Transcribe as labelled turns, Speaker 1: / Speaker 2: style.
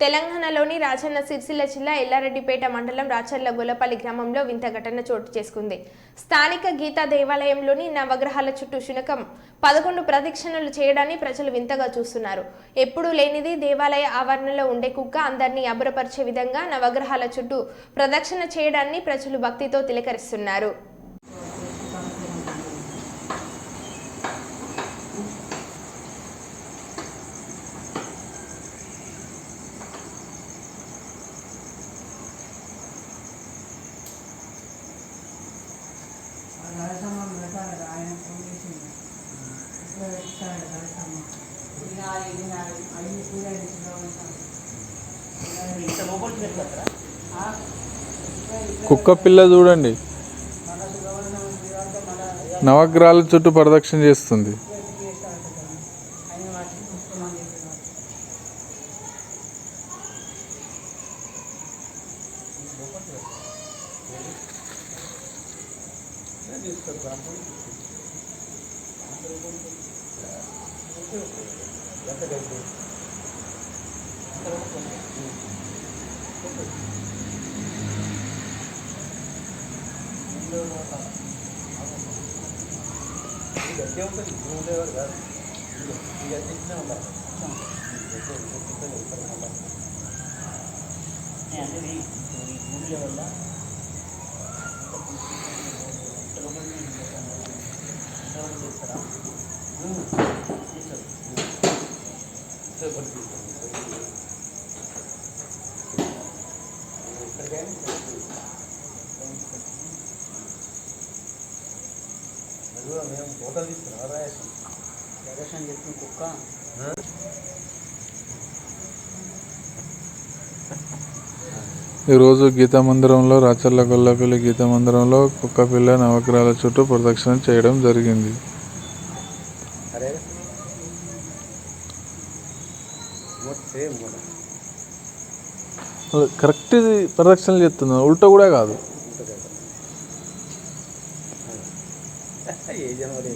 Speaker 1: తెలంగాణలోని రాజన్న సిరిసిల్ల జిల్లా ఎల్లారెడ్డిపేట మండలం రాచర్ల గొలపల్లి గ్రామంలో వింత ఘటన చోటు చేసుకుంది. స్థానిక గీతా దేవాలయంలోని నవగ్రహాల చుట్టూ శునకం. పదకొండు ప్రదక్షిణలు చేయడాన్ని ప్రజలు వింతగా చూస్తున్నారు. ఎప్పుడూ లేనిది దేవాలయ ఆవరణలో ఉండే కుక్క అందరినీ అబురపరిచే విధంగా నవగ్రహాల చుట్టూ ప్రదక్షిణ చేయడాన్ని ప్రజలు భక్తితో తిలకరిస్తున్నారు.
Speaker 2: నరసమ్మ ఆయన నరసమ్మ అన్ని
Speaker 3: కుక్క పిల్ల చూడండి. నవగ్రహాల చుట్టూ ప్రదక్షిణ చేస్తుంది.
Speaker 2: చేస్తాడు ఆయన వాటిని చూసుకోమని చెప్పినాడు
Speaker 4: నేను అనేది ఈ గుండె వల్ల లోపలికి చేస్తారా?
Speaker 5: మేము ఫోటోలు తీసుకున్నాం రాయేసి
Speaker 4: ప్రదర్శన చేస్తున్న కుక్క.
Speaker 3: ఈరోజు గీతా మందిరంలో రాచర్ల గొల్లపల్లి గీతా మందిరంలో కుక్క పిల్ల నవగ్రహాల చుట్టూ ప్రదక్షిణ చేయడం జరిగింది. కరెక్ట్ ఇది ప్రదక్షిణ చేస్తుంది ఉల్టా కూడా కాదు.
Speaker 5: ఏ జనవరి